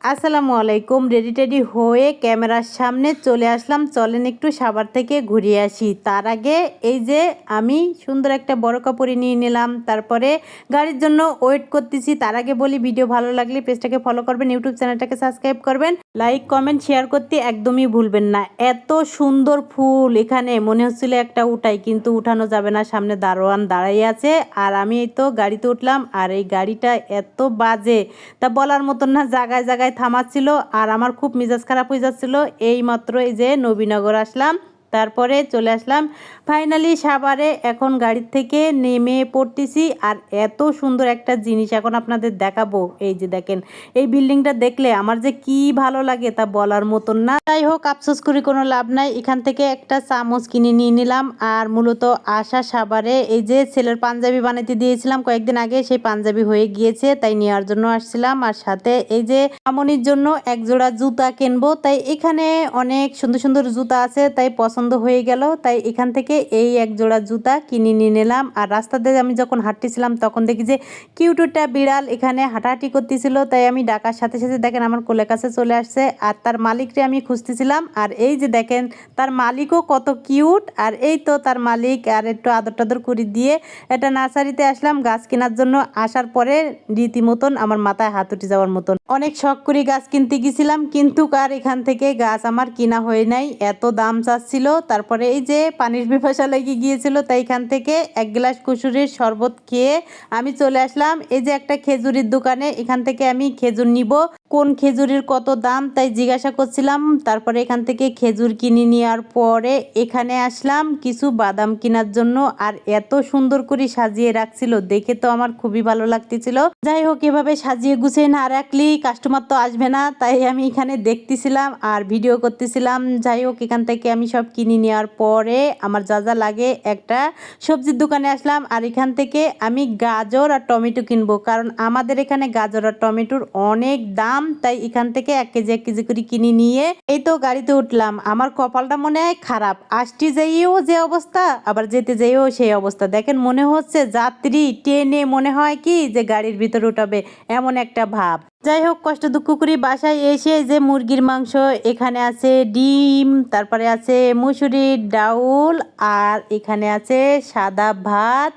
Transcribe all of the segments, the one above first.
আসসালামু আলাইকুম ready teddy হয়ে ক্যামেরার সামনে চলে আসলাম। চলেন একটু সাবার থেকে ঘুরিয়ে আসি। তার আগে এই যে আমি সুন্দর একটা বড় কাপড়ে নিয়ে নিলাম। তারপরে গাড়ির জন্য ওয়েট করতেছি। তার আগে বলি, ভিডিও ভালো লাগলে পেজটাকে ফলো করবেন ইউটিউব চ্যানেলটাকে সাবস্ক্রাইব করবেন। লাইক কমেন্ট শেয়ার করতে একদমই ভুলবেন না। এত সুন্দর ফুল এখানে, মনে হচ্ছিল একটা উঠাই, কিন্তু উঠানো যাবে না। সামনে দারোয়ান দাঁড়াই আছে, আর আমি এই তো গাড়িতে উঠলাম, আর এই গাড়িটা এত বাজে, তা বলার মতন না, জায়গায় জায়গায় থামাচ্ছিল, আর আমার খুব মেজাজ খারাপ হয়ে যাচ্ছিল। এই মাত্র এই যে নবীনগর আসলাম তারপরে চলে আসলাম। ফাইনালি সাভারে এখন গাড়ির থেকে নেমে পড়তেছি আর এত সুন্দর একটা জিনিস এখন আপনাদের দেখাবো। এই যে দেখেন, এই বিল্ডিংটা দেখলে আমার যে কি ভালো লাগে তা বলার মতন না। যাই হোক, আফসোস করি কোনো লাভ নাই। এখান থেকে একটা চামচ কিনে নিয়ে নিলাম আর মূলত আশা সাভারে এই যে ছেলের পাঞ্জাবি বানাইতে দিয়েছিলাম কয়েকদিন আগে, সেই পাঞ্জাবি হয়ে গিয়েছে, তাই নেওয়ার জন্য আসছিলাম। আর সাথে এই যে আমনির জন্য এক জোড়া জুতা কিনবো, তাই এখানে অনেক সুন্দর সুন্দর জুতা আছে, তাই পছন্দ হয়ে গেল, তাই এখান থেকে এই এক জোড়া জুতা কিনে নিয়ে নিলাম। আর রাস্তাতে আমি যখন হাঁটতেছিলাম, তখন দেখি যে কিউটুটা বিড়াল এখানে হাঁটাহাঁটি করতেছিল, তাই আমি ডাকার সাথে সাথে দেখেন আমার কোলে কাছে চলে আসছে। আর তার মালিককে আমি খুঁজতেছিলাম, আর এই যে দেখেন তার মালিকও কত কিউট আর এই তো তার মালিক, আর একটু আদর টাদর করে দিয়ে এটা নার্সারিতে আসলাম, গাছ কেনার জন্য। আসার পরে রীতিমতন আমার মাথায় হাত উঠে যাওয়ার মতন। অনেক শখ করে গাছ কিনতে গেছিলাম, কিন্তু কার এখান থেকে গাছ আমার কিনা হয়ে নাই। এত দাম চাচ্ছিল তারপরে এই যে পানির পিপাসা লেগে গিয়েছিল, তাই এখান থেকে এক গ্লাস কুসুরির শরবত খেয়ে আমি চলে আসলাম। এই যে একটা খেজুরির দোকানে, এখান থেকে আমি খেজুর নিব। কোন খেজুরের কত দাম? তাই জিজ্ঞাসা করছিলাম। তারপরে এখান থেকে খেজুর কিনে নেওয়ার পরে এখানে আসলাম কিছু বাদাম কেনার জন্য আর এত সুন্দর করে সাজিয়ে রাখছিল। দেখে তো আমার খুবই ভালো লাগতেছিল। যাই হোক, এভাবে সাজিয়ে গুছিয়ে না রাখলি কাস্টমার তো আসবে না। তাই আমি এখানে দেখতেছিলাম আর ভিডিও করতেছিলাম। যাই হোক, এখান থেকে আমি সব কিনে নেওয়ার পরে আমার যা যা লাগে একটা সবজির দোকানে আসলাম। আর এখান থেকে আমি গাজর আর টমেটো কিনবো। কারণ আমাদের এখানে গাজর আর টমেটোর অনেক দাম। তাই এখান থেকে এক কেজি এক কেজি করে কিনে নিয়ে এই তো গাড়িতে উঠলাম। আমার কপালটা মনে হয় খারাপ। আসতে যাইও যে অবস্থা, আবার যেতে যাইও সেই অবস্থা। দেখেন, মনে হচ্ছে যাত্রী ট্রেনে মনে হয় কি যে গাড়ির ভিতরে উঠাবে, এমন একটা ভাব। যাই হোক কষ্ট দুঃখ করি বাসায় এসে যে মুরগির মাংস এখানে আছে ডিম, তারপরে আছে মুসুরির ডাউল, আর এখানে আছে সাদা ভাত,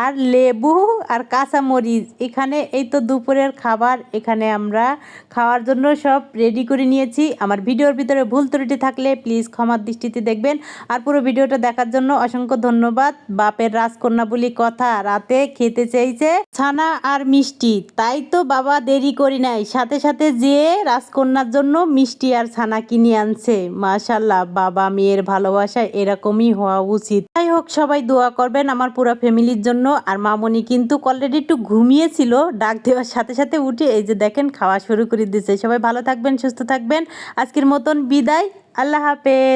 আর লেবু, আর কাঁচামরিচ। এখানে এই তো দুপুরের খাবার, এখানে আমরা খাওয়ার জন্য সব রেডি করে নিয়েছি। আমার ভিডিওর ভিতরে ভুল ত্রুটি থাকলে প্লিজ ক্ষমার দৃষ্টিতে দেখবেন। আর পুরো ভিডিওটা দেখার জন্য অসংখ্য ধন্যবাদ। বাপের রাজকন্যা বলি কথা রাতে খেতে চাইছে ছানা আর মিষ্টি। তাই তো বাবা দেরি করি নাই। সাথে সাথে যে রাজকন্যার জন্য মিষ্টি আর ছানা কিনে আনছে। মাশাল্লাহ বাবা মেয়ের ভালোবাসা এরকমই হওয়া উচিত। যাই হোক, সবাই দোয়া করবেন আমার পুরো ফ্যামিলির জন্য। আর মামনি কিন্তু অলরেডি একটু ঘুমিয়েছিল। ডাক দেওয়ার সাথে সাথে উঠে এই যে দেখেন, খাওয়া শুরু করে দিয়েছে সবাই ভালো থাকবেন, সুস্থ থাকবেন। আজকের মতন বিদায়। আল্লাহ হাফেজ।